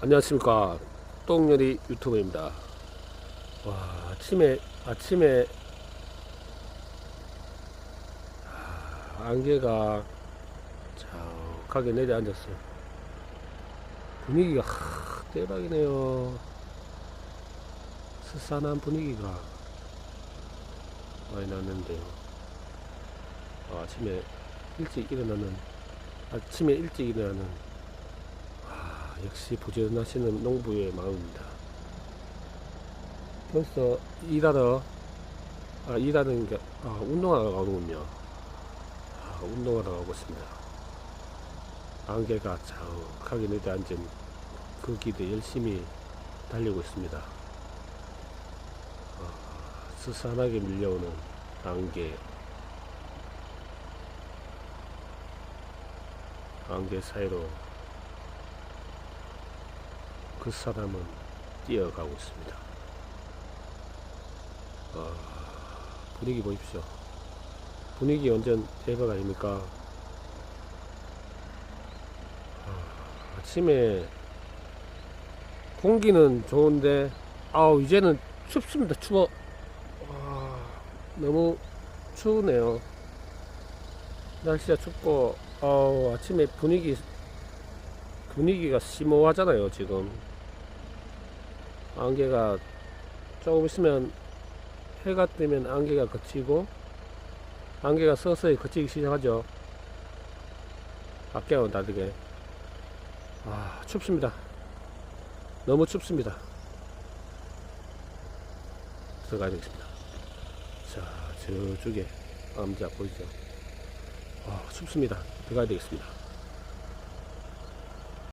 안녕하십니까. 똥요리 유튜브입니다. 와 아침에 아침에. 아, 안개가 자욱하게 내려앉았어요. 분위기가 하, 대박이네요. 스산한 분위기가 많이 났는데요. 아, 아침에 일찍 일어나는 아침에 일찍 일어나는 아, 역시 부지런하시는 농부의 마음입니다. 벌써 일하러, 아, 일하는 게, 아, 운동하러 가는군요. 아, 운동하러 가고 있습니다. 안개가 자욱하게 내려앉은 그 길에 열심히 달리고 있습니다. 아, 스산하게 밀려오는 안개. 안개 사이로 그 사람은 뛰어가고 있습니다. 아, 분위기 보십시오. 분위기 완전 대박 아닙니까? 아, 아침에 공기는 좋은데 아우 이제는 춥습니다. 추워. 와, 너무 추우네요. 날씨가 춥고 아우 아침에 분위기 분위기가 심오하잖아요 지금 안개가 조금 있으면 해가 뜨면 안개가 그치고 안개가 서서히 그치기 시작하죠. 밖에하고는 다르게. 아 춥습니다. 너무 춥습니다. 들어가야 되겠습니다. 자 저쪽에 암자 보이죠? 아 춥습니다. 들어가야 되겠습니다